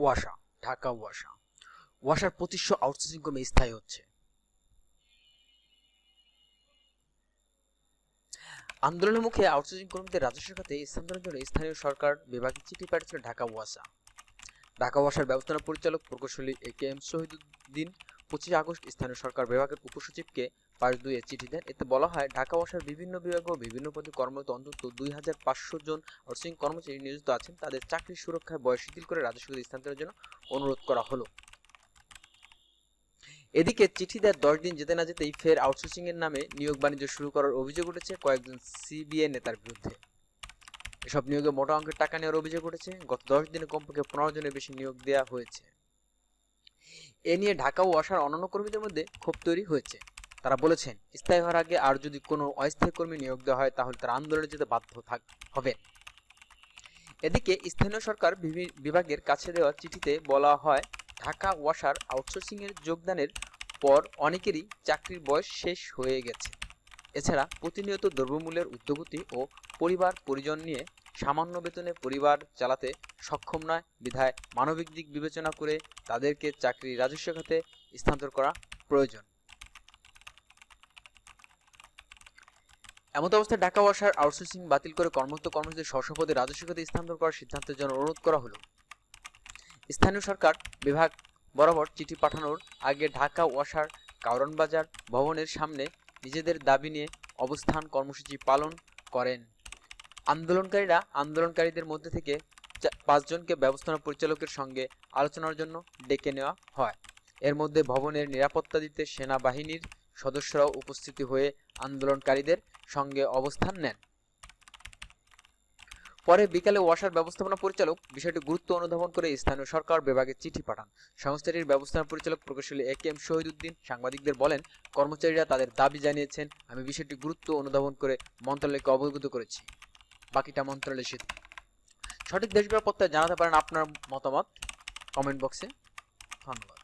ওয়াসা, ঢাকা ওয়াসা। ওয়াসার পঁচিশশো আউটসোর্সিং কর্মী স্থায়ী হচ্ছে। আন্দোলনের মুখে আউটসোর্সিং কর্মীদের রাজস্ব খাতে স্থানান্তরের জন্য স্থানীয় সরকার বিভাগে চিঠি পাঠিয়েছিল ঢাকা ওয়াসা। ঢাকা ওয়াসার ব্যবস্থাপনা পরিচালক প্রকৌশলী এ কে এম শহীদুদ্দিন, পঁচিশে আগস্ট স্থানীয় সরকার বিভাগের উপসচিবকে পাঁচ দুইয়ে চিঠি দেন। এতে বলা হয়, ঢাকা ওয়াসার বিভিন্ন বিভাগ ও বিভিন্ন পদে কর্মরত অন্তত দুই হাজার পাঁচশো জন আউটসোর্সিং কর্মচারী নিয়োজিত আছেন। তাদের চাকরির সুরক্ষায় বয়স শিথিল করে রাজস্ব স্থানান্তরের জন্য অনুরোধ করা হলো। এদিকে চিঠি দেওয়ার দশ দিন যেতে না যেতেই ফের আউটসোর্সিং এর নামে নিয়োগ বাণিজ্য শুরু করার অভিযোগ উঠেছে কয়েকজন সিবিএ নেতার বিরুদ্ধে। এসব নিয়োগে মোটা অঙ্কের টাকা নেওয়ার অভিযোগ উঠেছে। গত দশ দিনে কমপক্ষে পনেরো জনের বেশি নিয়োগ দেওয়া হয়েছে। এ নিয়ে ঢাকা ও আসার অন্যান্য কর্মীদের মধ্যে ক্ষোভ তৈরি হয়েছে। তারা বলেছেন, স্থায়ী হওয়ার আগে আর যদি কোনো অস্থায়ী কর্মী নিয়োগ দেওয়া হয়, তাহলে তারা আন্দোলনে যেতে বাধ্য থাক, হবে। এদিকে স্থানীয় সরকার বিভি- বিভাগের কাছে দেওয়া চিঠিতে বলা হয়, ঢাকা ওয়াসার আউটসোর্সিং এর যোগদানের পর অনেকেরই চাকরির বয়স শেষ হয়ে গেছে। এছাড়া প্রতিনিয়ত দ্রব্যমূল্যের ঊর্ধ্বগতি ও পরিবার পরিজন নিয়ে সামান্য বেতনে পরিবার চালাতে সক্ষম নয়। বিধায় মানবিক দিক বিবেচনা করে তাদেরকে চাকরি রাজস্ব খাতে স্থানান্তর করা প্রয়োজন। এমত অবস্থায় ঢাকা ওয়াসার আউটসোর্সিং বাতিল করে কর্মরত কর্মচারীদের স্ব পদে রাজস্ব খাতে স্থানান্তর করার সিদ্ধান্তের জন্য অনুরোধ করা হলো। স্থানীয় সরকার বিভাগ বরাবর চিঠি পাঠানোর আগে ঢাকা ওয়াসার কারণ বাজার ভবনের সামনে নিজেদের দাবি নিয়ে অবস্থান কর্মসূচি পালন করেন। আন্দোলনকারীরা আন্দোলনকারীদের মধ্যে থেকে পাঁচজনকে ব্যবস্থাপনা পরিচালকের সঙ্গে আলোচনার জন্য ডেকে নেওয়া হয়। এর মধ্যে ভবনের নিরাপত্তা দিতে সেনাবাহিনীর সদস্যরাও উপস্থিতি হয়ে আন্দোলনকারীদের সঙ্গে অবস্থান নেন। পরে বিকালে ওয়াসার ব্যবস্থাপনা পরিচালক বিষয়টি গুরুত্ব অনুধাবন করে স্থানীয় সরকার বিভাগে চিঠি পাঠান। সংস্থাটির ব্যবস্থাপনা পরিচালক প্রকৌশলী এ কে এম শহীদুদ্দিন সাংবাদিকদের বলেন, কর্মচারীরা তাদের দাবি জানিয়েছেন। আমি বিষয়টি গুরুত্ব অনুধাবন করে মন্ত্রণালয়কে অবগত করেছি। বাকিটা মন্ত্রণালয় সিদ্ধ সঠিক দেশ জানাতে পারেন আপনার মতামত কমেন্ট বক্সে। ধন্যবাদ।